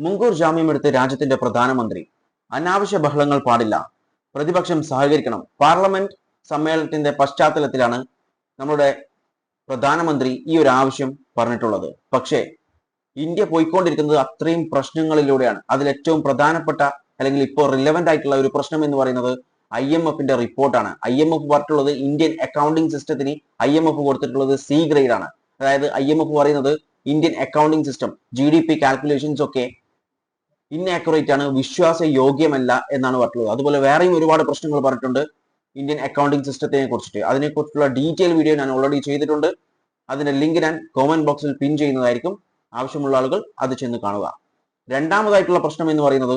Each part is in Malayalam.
മുൻകൂർ ജാമ്യമെടുത്ത് രാജ്യത്തിന്റെ പ്രധാനമന്ത്രി. അനാവശ്യ ബഹളങ്ങൾ പാടില്ല. പ്രതിപക്ഷം സഹകരിക്കണം. പാർലമെന്റ് സമ്മേളനത്തിന്റെ പശ്ചാത്തലത്തിലാണ് നമ്മുടെ പ്രധാനമന്ത്രി ഈ ഒരു ആവശ്യം പറഞ്ഞിട്ടുള്ളത്. പക്ഷേ ഇന്ത്യ പോയിക്കൊണ്ടിരിക്കുന്നത് അത്രയും പ്രശ്നങ്ങളിലൂടെയാണ്. അതിൽ ഏറ്റവും പ്രധാനപ്പെട്ട അല്ലെങ്കിൽ ഇപ്പോൾ റിലവന്റ് ആയിട്ടുള്ള ഒരു പ്രശ്നം എന്ന് പറയുന്നത് ഐ എം എഫിന്റെ റിപ്പോർട്ടാണ്. ഐ എം എഫ് പറഞ്ഞിട്ടുള്ളത് ഇന്ത്യൻ അക്കൗണ്ടിംഗ് സിസ്റ്റത്തിന് ഐ എം എഫ് കൊടുത്തിട്ടുള്ളത് സി ഗ്രേഡ് ആണ്. അതായത് ഐ എം എഫ് പറയുന്നത് Indian accounting system G D P calculations ഒക്കെ ഇന്നാക്യുറേറ്റ് ആണ് വിശ്വാസ യോഗ്യമല്ല എന്നാണ് പറഞ്ഞിട്ടുള്ളത്. അതുപോലെ വേറെയും ഒരുപാട് പ്രശ്നങ്ങൾ പറഞ്ഞിട്ടുണ്ട് ഇന്ത്യൻ അക്കൗണ്ടിംഗ് സിസ്റ്റത്തിനെ കുറിച്ചിട്ട്. അതിനെക്കുറിച്ചുള്ള ഡീറ്റെയിൽ വീഡിയോ ഞാൻ ഓൾറെഡി ചെയ്തിട്ടുണ്ട്. അതിന്റെ ലിങ്ക് ഞാൻ കോമന്റ് ബോക്സിൽ പിൻ ചെയ്യുന്നതായിരിക്കും. ആവശ്യമുള്ള ആളുകൾ അത് ചെന്ന് കാണുക. രണ്ടാമതായിട്ടുള്ള പ്രശ്നം എന്ന് പറയുന്നത്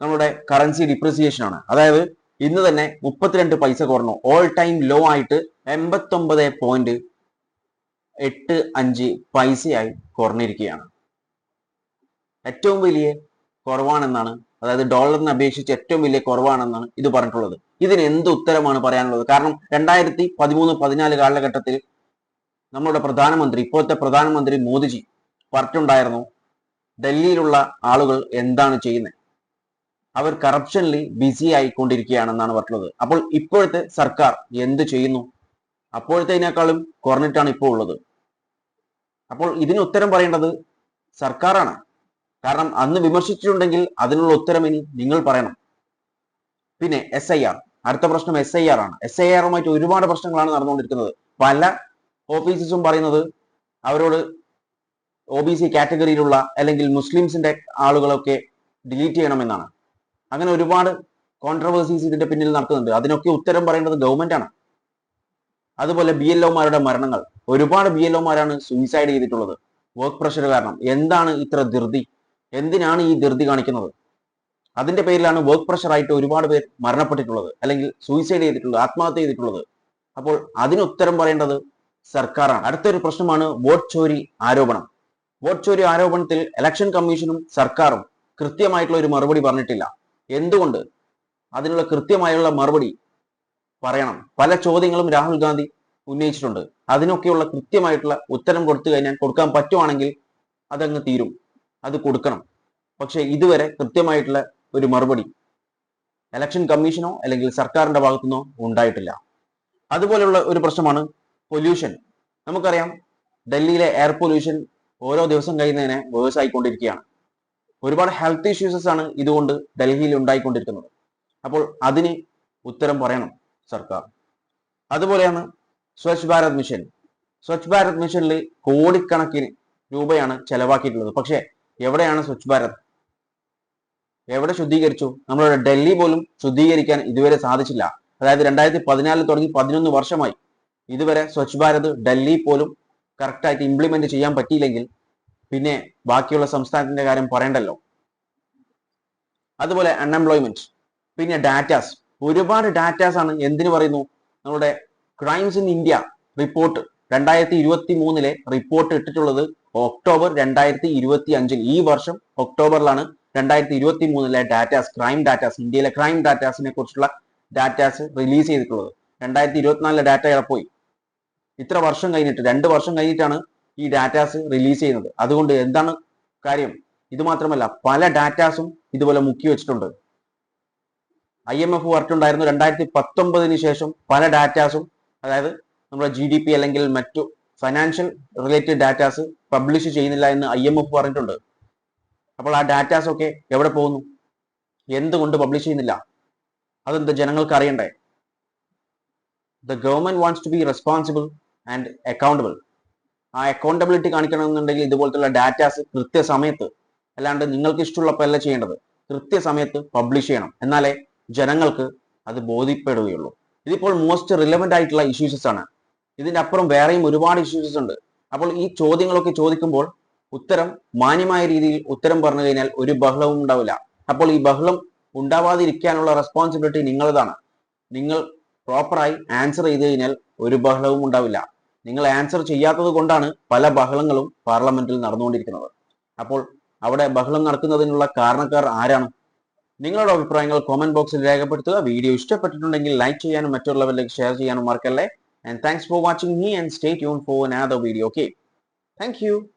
നമ്മുടെ കറൻസി ഡിപ്രിസിയേഷൻ ആണ്. അതായത് ഇന്ന് തന്നെ മുപ്പത്തിരണ്ട് പൈസ കുറഞ്ഞു. ഓൾ ടൈം ലോ ആയിട്ട് എൺപത്തൊമ്പത് പോയിന്റ് എട്ട് അഞ്ച് പൈസയായി കുറഞ്ഞിരിക്കുകയാണ്. ഏറ്റവും വലിയ കുറവാണെന്നാണ് അതായത് ഡോളറിനെ അപേക്ഷിച്ച് ഏറ്റവും വലിയ കുറവാണെന്നാണ് ഇത് പറഞ്ഞിട്ടുള്ളത്. ഇതിന് എന്ത് ഉത്തരമാണ് പറയാനുള്ളത്? കാരണം രണ്ടായിരത്തി പതിമൂന്ന് പതിനാല് കാലഘട്ടത്തിൽ നമ്മുടെ പ്രധാനമന്ത്രി ഇപ്പോഴത്തെ പ്രധാനമന്ത്രി മോദിജി പറഞ്ഞിട്ടുണ്ടായിരുന്നു ഡൽഹിയിലുള്ള ആളുകൾ എന്താണ് ചെയ്യുന്നത് അവർ കറപ്ഷനിൽ ബിസി ആയിക്കൊണ്ടിരിക്കുകയാണെന്നാണ് പറഞ്ഞിട്ടുള്ളത്. അപ്പോൾ ഇപ്പോഴത്തെ സർക്കാർ എന്ത് ചെയ്യുന്നു? അപ്പോഴത്തേനേക്കാളും കുറഞ്ഞിട്ടാണ് ഇപ്പോൾ ഉള്ളത്. അപ്പോൾ ഇതിന് ഉത്തരം പറയേണ്ടത് സർക്കാരാണ്. കാരണം അന്ന് വിമർശിച്ചിട്ടുണ്ടെങ്കിൽ അതിനുള്ള ഉത്തരം ഇനി നിങ്ങൾ പറയണം. പിന്നെ എസ് ഐ ആർ അടുത്ത പ്രശ്നം എസ് ഐ ആർ ആണ്. എസ് ഐ ആറുമായിട്ട് ഒരുപാട് പ്രശ്നങ്ങളാണ് നടന്നുകൊണ്ടിരിക്കുന്നത്. പല ഓഫീസസും പറയുന്നത് അവരോട് ഒ ബി സി കാറ്റഗറിയിലുള്ള അല്ലെങ്കിൽ മുസ്ലിംസിന്റെ ആളുകളൊക്കെ ഡിലീറ്റ് ചെയ്യണമെന്നാണ്. അങ്ങനെ ഒരുപാട് കോൺട്രവേഴ്സീസ് ഇതിന്റെ പിന്നിൽ നടക്കുന്നുണ്ട്. അതിനൊക്കെ ഉത്തരം പറയേണ്ടത് ഗവൺമെന്റ് ആണ്. അതുപോലെ ബി എൽ ഒമാരുടെ മരണങ്ങൾ. ഒരുപാട് ബി എൽ ഒമാരാണ് സൂയിസൈഡ് ചെയ്തിട്ടുള്ളത്. വർക്ക് പ്രഷർ കാരണം. എന്താണ് ഇത്ര ധൃതി? എന്തിനാണ് ഈ ധൃതി കാണിക്കുന്നത്? അതിന്റെ പേരിലാണ് വർക്ക് പ്രഷർ ആയിട്ട് ഒരുപാട് പേർ മരണപ്പെട്ടിട്ടുള്ളത് അല്ലെങ്കിൽ സൂയിസൈഡ് ചെയ്തിട്ടുള്ളത് ആത്മഹത്യ ചെയ്തിട്ടുള്ളത്. അപ്പോൾ അതിന് ഉത്തരം പറയേണ്ടത് സർക്കാരാണ്. അടുത്തൊരു പ്രശ്നമാണ് വോട്ട് ചോരി ആരോപണം. വോട്ട് ചോരി ആരോപണത്തിൽ ഇലക്ഷൻ കമ്മീഷനും സർക്കാരും കൃത്യമായിട്ടുള്ള ഒരു മറുപടി പറഞ്ഞിട്ടില്ല. എന്തുകൊണ്ട്? അതിനുള്ള കൃത്യമായുള്ള മറുപടി പറയണം. പല ചോദ്യങ്ങളും രാഹുൽ ഗാന്ധി ഉന്നയിച്ചിട്ടുണ്ട്. അതിനൊക്കെയുള്ള കൃത്യമായിട്ടുള്ള ഉത്തരം കൊടുത്തു കഴിഞ്ഞാൽ കൊടുക്കാൻ പറ്റുവാണെങ്കിൽ അതങ്ങ് തീരും. അത് കൊടുക്കണം. പക്ഷെ ഇതുവരെ കൃത്യമായിട്ടുള്ള ഒരു മറുപടി ഇലക്ഷൻ കമ്മീഷനോ അല്ലെങ്കിൽ സർക്കാരിന്റെ ഭാഗത്തുനിന്നോ ഉണ്ടായിട്ടില്ല. അതുപോലെയുള്ള ഒരു പ്രശ്നമാണ് പൊല്യൂഷൻ നമുക്കറിയാം ഡൽഹിയിലെ എയർ പൊല്യൂഷൻ ഓരോ ദിവസം കഴിയുന്നതിനെ വേഴ്സ് ആയിക്കൊണ്ടിരിക്കുകയാണ്. ഒരുപാട് ഹെൽത്ത് ഇഷ്യൂസസ് ആണ് ഇതുകൊണ്ട് ഡൽഹിയിൽ ഉണ്ടായിക്കൊണ്ടിരിക്കുന്നത്. അപ്പോൾ അതിന് ഉത്തരം പറയണം സർക്കാർ. അതുപോലെയാണ് സ്വച്ഛ് ഭാരത് മിഷൻ. സ്വച്ഛ് ഭാരത് മിഷനിൽ കോടിക്കണക്കിന് രൂപയാണ് ചെലവാക്കിയിട്ടുള്ളത്. പക്ഷേ എവിടെയാണ് സ്വച്ഛ് ഭാരത്? എവിടെ ശുദ്ധീകരിച്ചു? നമ്മളുടെ ഡൽഹി പോലും ശുദ്ധീകരിക്കാൻ ഇതുവരെ സാധിച്ചില്ല. അതായത് രണ്ടായിരത്തി പതിനാലിൽ തുടങ്ങി പതിനൊന്ന് വർഷമായി ഇതുവരെ സ്വച്ഛ് ഭാരത് ഡൽഹി പോലും കറക്റ്റായിട്ട് ഇംപ്ലിമെന്റ് ചെയ്യാൻ പറ്റിയില്ലെങ്കിൽ പിന്നെ ബാക്കിയുള്ള സംസ്ഥാനത്തിന്റെ കാര്യം പറയണ്ടല്ലോ. അതുപോലെ അൺഎംപ്ലോയ്മെന്റ് പിന്നെ ഡാറ്റാസ് ഒരുപാട് ഡാറ്റാസ് ആണ് എന്തിനു പറയുന്നു? നമ്മുടെ ക്രൈംസ് ഇൻ ഇന്ത്യ റിപ്പോർട്ട് രണ്ടായിരത്തി ഇരുപത്തി മൂന്നിലെ റിപ്പോർട്ട് ഇട്ടിട്ടുള്ളത് ഒക്ടോബർ രണ്ടായിരത്തി ഇരുപത്തി അഞ്ചിൽ ഈ വർഷം ഒക്ടോബറിലാണ് രണ്ടായിരത്തി ഇരുപത്തി മൂന്നിലെ ഡാറ്റാസ് ക്രൈം ഡാറ്റാസ് ഇന്ത്യയിലെ ക്രൈം ഡാറ്റാസിനെ കുറിച്ചുള്ള ഡാറ്റാസ് റിലീസ് ചെയ്തിട്ടുള്ളത്. രണ്ടായിരത്തി ഇരുപത്തിനാലിലെ ഡാറ്റ പോയി? ഇത്ര വർഷം കഴിഞ്ഞിട്ട് രണ്ട് വർഷം കഴിഞ്ഞിട്ടാണ് ഈ ഡാറ്റാസ് റിലീസ് ചെയ്യുന്നത്. അതുകൊണ്ട് എന്താണ് കാര്യം? ഇത് മാത്രമല്ല പല ഡാറ്റാസും ഇതുപോലെ മുക്കി വെച്ചിട്ടുണ്ട്. ഐ എം എഫ് പറഞ്ഞിട്ടുണ്ടായിരുന്നു രണ്ടായിരത്തി പത്തൊമ്പതിന് ശേഷം പല ഡാറ്റാസും അതായത് നമ്മുടെ ജി ഡി പി അല്ലെങ്കിൽ മറ്റു ഫൈനാൻഷ്യൽ റിലേറ്റഡ് ഡാറ്റാസ് പബ്ലിഷ് ചെയ്യുന്നില്ല എന്ന് ഐ എം എഫ് പറഞ്ഞിട്ടുണ്ട്. അപ്പോൾ ആ ഡാറ്റാസ് ഒക്കെ എവിടെ പോകുന്നു? എന്തുകൊണ്ട് പബ്ലിഷ് ചെയ്യുന്നില്ല? അതെന്ത് ജനങ്ങൾക്ക് അറിയണ്ടേ? The government wants to be responsible and accountable ആ അക്കൗണ്ടബിലിറ്റി കാണിക്കണമെന്നുണ്ടെങ്കിൽ ഇതുപോലത്തുള്ള ഡാറ്റാസ് കൃത്യസമയത്ത് അല്ലാണ്ട് നിങ്ങൾക്ക് ഇഷ്ടമുള്ളപ്പോൾ അല്ല ചെയ്യേണ്ടത്. കൃത്യസമയത്ത് പബ്ലിഷ് ചെയ്യണം. എന്നാലേ ജനങ്ങൾക്ക് അത് ബോധ്യപ്പെടുകയുള്ളൂ. ഇതിപ്പോൾ മോസ്റ്റ് റിലവന്റ് ആയിട്ടുള്ള ഇഷ്യൂസസ് ആണ്. ഇതിന്റെ അപ്പുറം വേറെയും ഒരുപാട് ഇഷ്യൂസ് ഉണ്ട്. അപ്പോൾ ഈ ചോദ്യങ്ങളൊക്കെ ചോദിക്കുമ്പോൾ ഉത്തരം മാന്യമായ രീതിയിൽ ഉത്തരം പറഞ്ഞു കഴിഞ്ഞാൽ ഒരു ബഹളവും ഉണ്ടാവില്ല. അപ്പോൾ ഈ ബഹളം ഉണ്ടാവാതിരിക്കാനുള്ള റെസ്പോൺസിബിലിറ്റി നിങ്ങളതാണ്. നിങ്ങൾ പ്രോപ്പറായി ആൻസർ ചെയ്ത് കഴിഞ്ഞാൽ ഒരു ബഹളവും ഉണ്ടാവില്ല. നിങ്ങൾ ആൻസർ ചെയ്യാത്തത് കൊണ്ടാണ് പല ബഹളങ്ങളും പാർലമെന്റിൽ നടന്നുകൊണ്ടിരിക്കുന്നത്. അപ്പോൾ അവിടെ ബഹളം നടക്കുന്നതിനുള്ള കാരണക്കാർ ആരാണ്? നിങ്ങളുടെ അഭിപ്രായങ്ങൾ കോമന്റ് ബോക്സിൽ രേഖപ്പെടുത്തുക. വീഡിയോ ഇഷ്ടപ്പെട്ടിട്ടുണ്ടെങ്കിൽ ലൈക്ക് ചെയ്യാനും മറ്റുള്ളവരിലേക്ക് ഷെയർ ചെയ്യാനും മറക്കല്ലേ. and thanks for watching me and stay tuned for another video. Okay. Thank you.